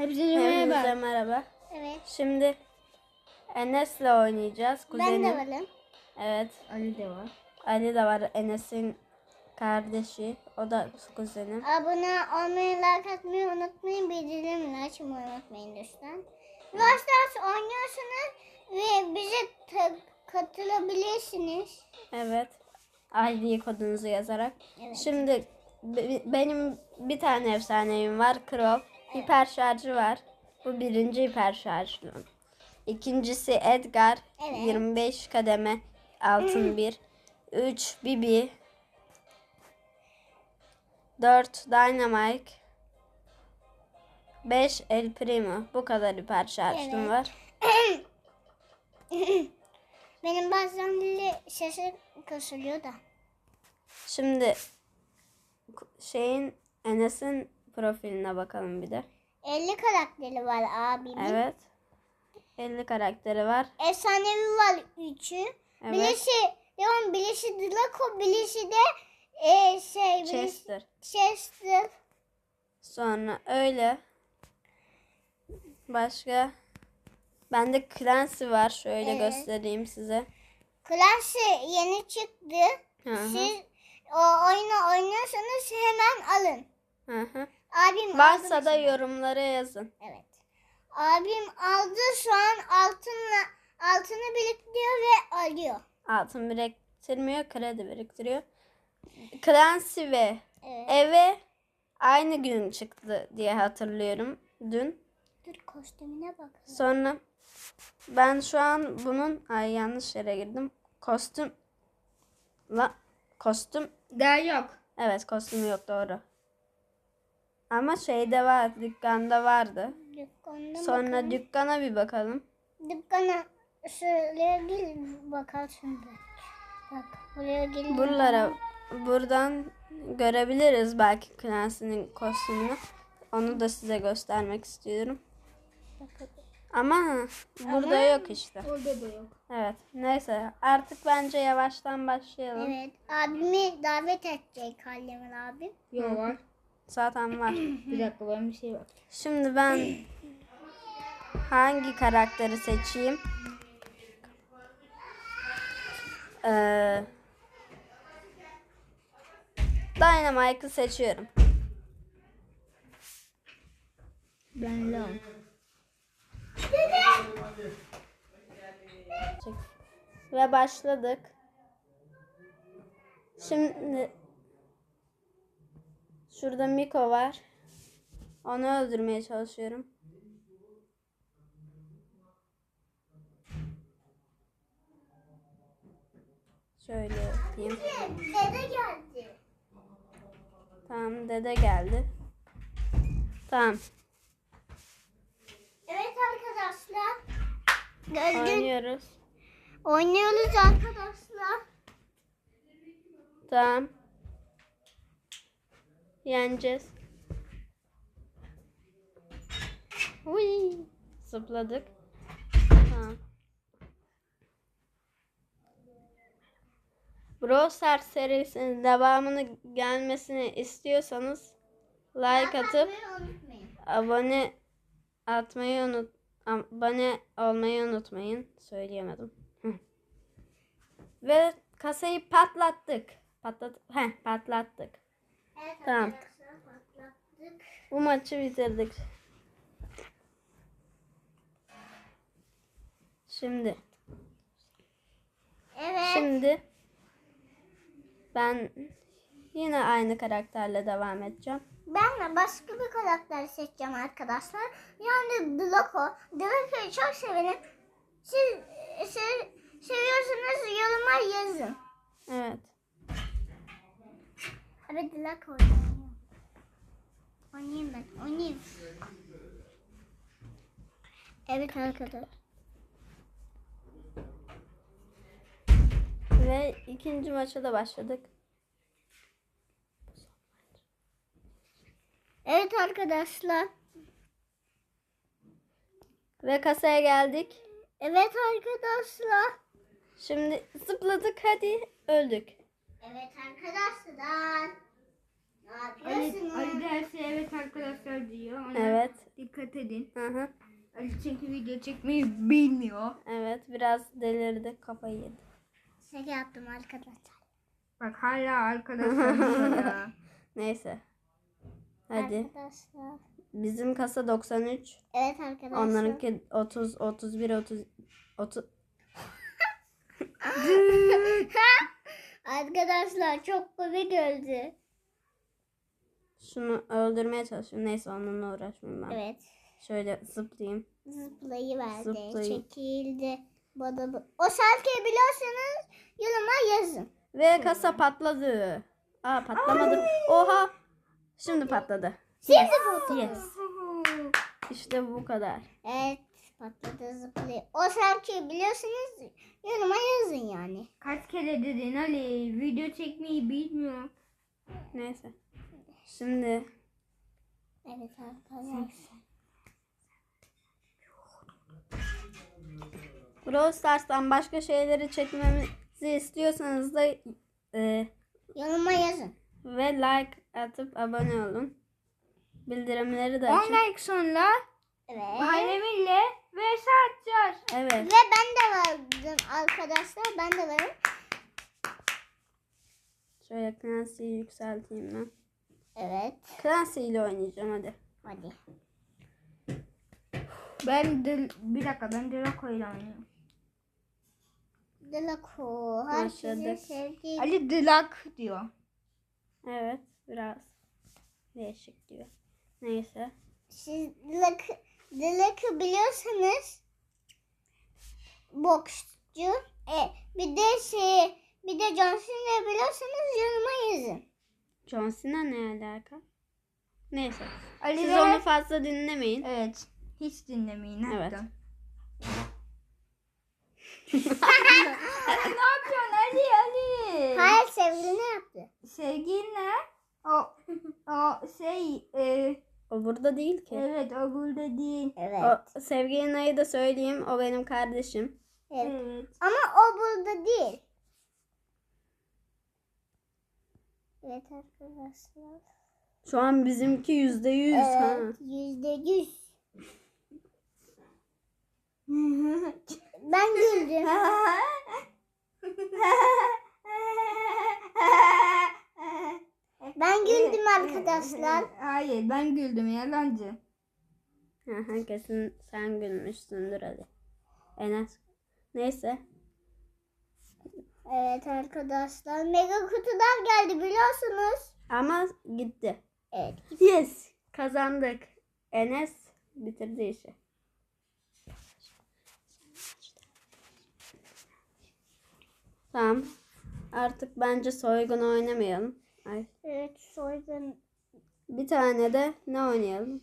Hepinize Hepinize merhaba. merhaba. Evet. Şimdi Enes'le oynayacağız. Ben Kuzenim. de varım. Evet. Ali de var. Ali de var. Enes'in kardeşi. O da kuzenim. Abone olmayı, like atmayı unutmayın. Bildirimleri açmayı unutmayın lütfen. Yavaş yavaş oynuyorsunuz ve bize katılabilirsiniz. Evet. ID kodunuzu yazarak. Evet. Şimdi be- benim bir tane efsaneyim var. Crow. Hiper şarjı var. Bu birinci hiper şarjlı. İkincisi Edgar. Evet. 25 kademe altın bir. 3 Bibi. 4 Dynamite. 5 El Primo. Bu kadar hiper şarjım Evet. var. Benim bazen sesi kısılıyor da. Şimdi şeyin Enes'in profiline bakalım bir de. 50 karakteri var abimin. Evet. 50 karakteri var. Efsanevi var 3'ü. Evet. Birisi Leon, birisi Draco, birisi de e, şey, birisi Chester. Chester. Sonra öyle. Başka. Bende Clancy var. Şöyle Evet. göstereyim size. Clash yeni çıktı. Hı hı. Siz o oyunu oynuyorsanız hemen alın. Hı hı. Abim aldı Varsa da mesela. yorumlara yazın. Evet. Abim aldı şu an altınla altını biriktiriyor ve alıyor. Altın biriktirmiyor, kredi biriktiriyor. Clancy ve Evet. eve aynı gün çıktı diye hatırlıyorum dün. Dur kostümüne bak. Sonra ben şu an bunun ay yanlış yere girdim. Kostüm la kostüm Daha yok. evet kostüm yok doğru. Ama şeyde var dükkanda vardı. Dükkana Sonra bakalım. dükkana bir bakalım. Dükkana şuraya gel bakarsın. Bak. Bak buraya gel. Buralara buradan görebiliriz belki Clancy'nin kostümünü. Onu da size göstermek istiyorum. Ama burada yok işte. Orada da yok. Evet. Neyse artık bence yavaştan başlayalım. Evet. Abimi davet edecek Hallemin abim. Yok var. Zaten var. Bir dakika ben bir şey bak. Şimdi ben hangi karakteri seçeyim? Ee, Dynamite'ı seçiyorum. Ben. Çek. Ve başladık. Şimdi şurada Miko var. Onu öldürmeye çalışıyorum. Şöyle yapayım. Dede geldi. Tamam dede geldi. Tamam. Evet arkadaşlar. Gördün. Oynuyoruz. Oynuyoruz arkadaşlar. Tamam. Yeneceğiz. Uy. Zıpladık. Tamam. Brawl Stars serisinin devamını gelmesini istiyorsanız like atıp abone atmayı unut abone olmayı unutmayın. Söyleyemedim. Hı. Ve kasayı patlattık. Patlat Heh, patlattık. Evet Tamam. Bu maçı bitirdik. Şimdi Evet. şimdi ben yine aynı karakterle devam edeceğim. Ben de başka bir karakter seçeceğim arkadaşlar. Yani Draco. Draco'yu çok severim. Siz, siz seviyorsanız yoruma yazın. Evet. Draco oynayayım. Oynayayım ben. Oynayayım. Evet arkadaşlar. Ve ikinci maça da başladık. Evet arkadaşlar. Ve kasaya geldik. Evet arkadaşlar. Şimdi zıpladık hadi öldük. Evet arkadaşlar. Ali, Ali dersi evet arkadaşlar diyor. Ona Evet. Dikkat edin. Hı hı. Ali çünkü video çekmeyi bilmiyor. Evet biraz delirdi kafayı yedi. Şaka yaptım arkadaşlar. Bak hala arkadaşlar diyor ya. Neyse. Hadi. Arkadaşlar. Bizim kasa 93. Evet arkadaşlar. Onlarınki 30, 31, 30, 30. Arkadaşlar çok komik öldü. Şunu öldürmeye çalışıyorum. Neyse onunla uğraşmayayım ben. Evet. Şöyle zıplayayım. Zıplayıverdi. Zıplayın. Çekildi. Bana bu. O şarkıyı biliyorsanız yoruma yazın. Ve kasa patladı. Aa patlamadı. Oha. Şimdi patladı. Şimdi patladı. Yes. İşte bu kadar. Evet patladı zıplıyor. O şarkıyı biliyorsanız yoruma yazın yani. Kaç kere dedin Ali video çekmeyi bilmiyor. Neyse. Şimdi Evet arkadaşlar. Brawl Stars'tan başka şeyleri çekmemizi istiyorsanız da e, Yoruma yazın. ve like atıp abone olun. Bildirimleri de 10 açın. like sonra Evet. Bayramille ve atacağız. Evet. Ve ben de vardım arkadaşlar. Ben de varım. Şöyle Clancy'yi yükselteyim ben. Evet. Clancy ile oynayacağım hadi. Hadi. Ben de, bir dakika ben Draco ile oynuyorum. Delaco. Herkesin Başladık. sevdiği. Ali Dlak diyor. Evet biraz değişik diyor. Neyse. Siz Delaco, Delaco biliyorsanız boksçu. E, bir de şey bir de John Cena biliyorsanız yoruma yazın. John Cena ne alaka? Neyse. Ali Siz ve- onu fazla dinlemeyin. Evet. Hiç dinlemeyin Evet. hatta. ne yapıyorsun Ali Ali? Hayır sevgili ne yaptı? Sevgilinle o o şey e, O burada değil ki. evet o burada değil. Evet. O sevgili Nay'ı da söyleyeyim. O benim kardeşim. evet. Evet. Ama o burada değil. Evet arkadaşlar. Şu an bizimki yüzde yüz. ha. Evet. Yüzde yüz. Ben güldüm. Ben güldüm arkadaşlar. Hayır ben güldüm yalancı. Aha, kesin sen gülmüşsündür hadi. Enes. Neyse. Evet arkadaşlar. Mega kutular geldi biliyorsunuz. Ama gitti. Evet. Yes. Kazandık. Enes bitirdi işi. Tamam. Artık bence soygun oynamayalım. Ay. Evet soygun. Bir tane de ne oynayalım?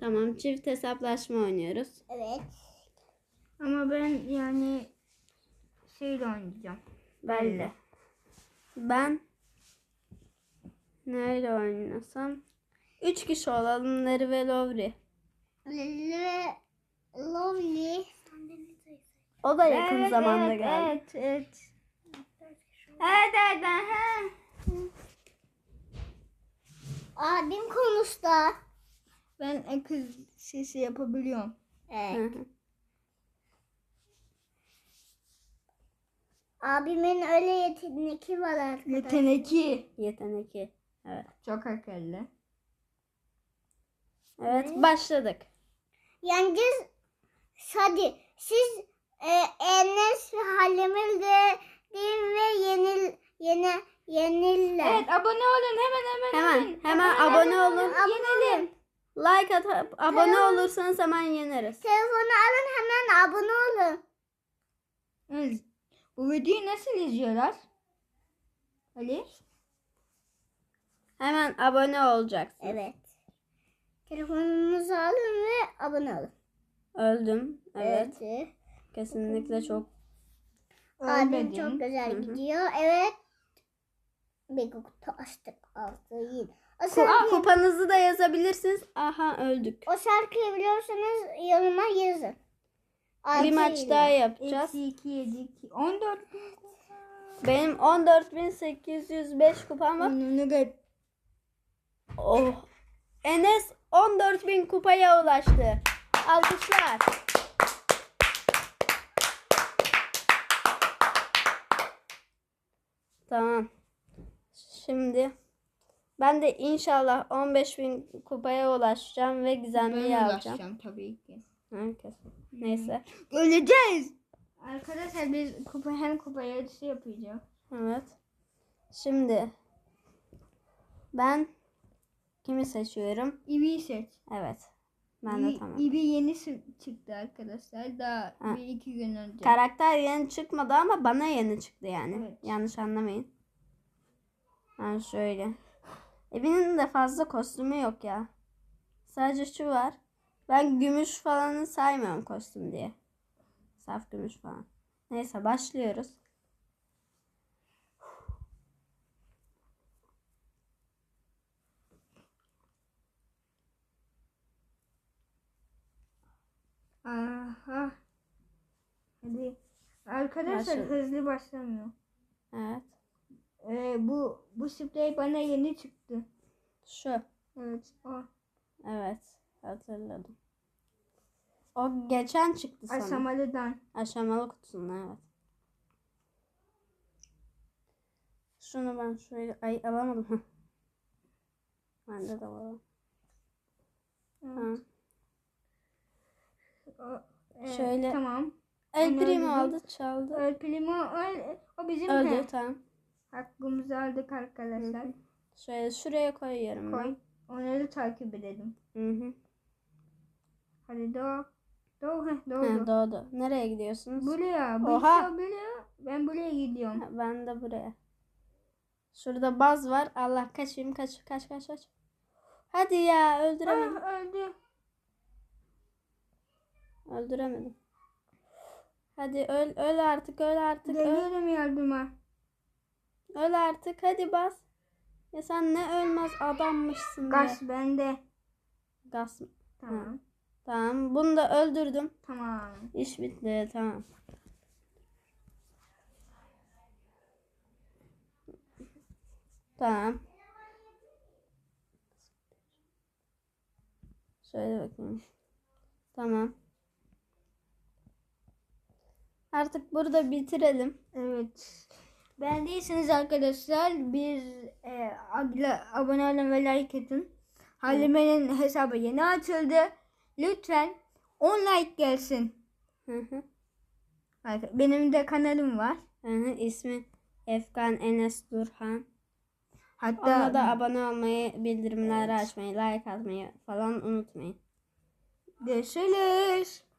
Tamam çift hesaplaşma oynuyoruz. Evet. Ama ben yani şeyle oynayacağım. Ben de. Ben neyle oynasam? Üç kişi olalım Neri ve Lovri. Ve Lovely. O da yakın Evet, zamanda evet, geldi. Evet, evet. Evet, evet, aha. Abim konuştu. Ben e, kız sesi yapabiliyorum. Evet. Hı hı. Abimin öyle yeteneği var arkadaşlar. Yeteneki. Yeteneki. Evet. Çok akıllı. Evet başladık. Yeneceğiz. Hadi siz e, Enes ve Halimil de değil ve yenil yene yeniller. Evet abone olun hemen hemen Hemen hemen abone olun. Abone olun. Like atıp abone olursanız hemen yeneriz. Telefonu alın hemen abone olun. Evet. Bu videoyu nasıl izliyorlar? Ali? Hemen abone olacaksınız. Evet. Telefonunuzu alın ve abone olun. Öldüm. Evet. Evet. Kesinlikle çok. Abim Ölmedin. çok güzel Hı hı. gidiyor. Evet. Bir kutu açtık. Altı yedi. O, şarkıyı, kupanızı da yazabilirsiniz. Aha öldük. o şarkıyı biliyorsanız yoruma yazın. Bir Altı maç yedi. daha yapacağız. Eksi 2, 7, 2. 14. Benim 14.805 kupam var. Onu gel. Oh. Enes 14.000 kupaya ulaştı. Alkışlar. Tamam. Şimdi ben de inşallah 15.000 kupaya ulaşacağım ve gizemliyi Ben alacağım. ulaşacağım tabii ki. Herkes. Neyse. Öleceğiz. Arkadaşlar biz kupa hem kupa yarışı yapacağız. Evet. Şimdi ben kimi seçiyorum? İbi'yi seç. Evet. Ben de İbi, tamam. İbi yeni çıktı arkadaşlar. Daha Ha. bir iki gün önce. Karakter yeni çıkmadı ama bana yeni çıktı yani. Evet. Yanlış anlamayın. Ben şöyle. Evinin de fazla kostümü yok ya. Sadece şu var. Ben gümüş falanı saymıyorum kostüm diye. Saf gümüş falan. Neyse başlıyoruz. Aha. Hadi. Arkadaşlar Başladı. hızlı başlamıyor. Evet. Ee, bu bu sprey bana yeni çıktı. Şu. Evet o. Evet. Hatırladım. O geçen çıktı sana. Aşamalıdan. Aşamalı kutusunda evet. Şunu ben şöyle ay alamadım. Bende de var. o. Evet. Ha. O, Şöyle- Tamam. El Primo aldı çaldı. El Primo öl, o bizim Öldü he. tamam. Hakkımızı aldık arkadaşlar. Şöyle şuraya koyuyorum Koy. ben. Onları takip edelim. Hı hı. Hadi doğ. Doğ heh doğdu. doğdu. Nereye gidiyorsunuz? Buraya. Bu Oha. Buraya. Ben buraya gidiyorum. Ha, Ben de buraya. Şurada baz var. Allah kaçayım kaç kaç kaç kaç. Hadi ya öldüremedim. Ah öldü. Öldüremedim. Hadi öl öl artık öl artık öl. Geliyorum yardıma. Öl artık hadi bas. Ya sen ne ölmez adammışsın be. Gaz bende. Gaz. Tamam. Tamam bunu da öldürdüm. Tamam. İş bitti tamam. Tamam. Şöyle bakayım. Tamam. Artık burada bitirelim. Evet. Beğendiyseniz arkadaşlar bir e, abone olun ve like atın. Halime'nin hesabı yeni açıldı. Lütfen 10 like gelsin. Hı hı. Benim de kanalım var. Hı hı. İsmi Efkan Enes Durhan. Hatta Ona da abone olmayı, bildirimleri açmayı, like atmayı falan unutmayın. görüşürüz.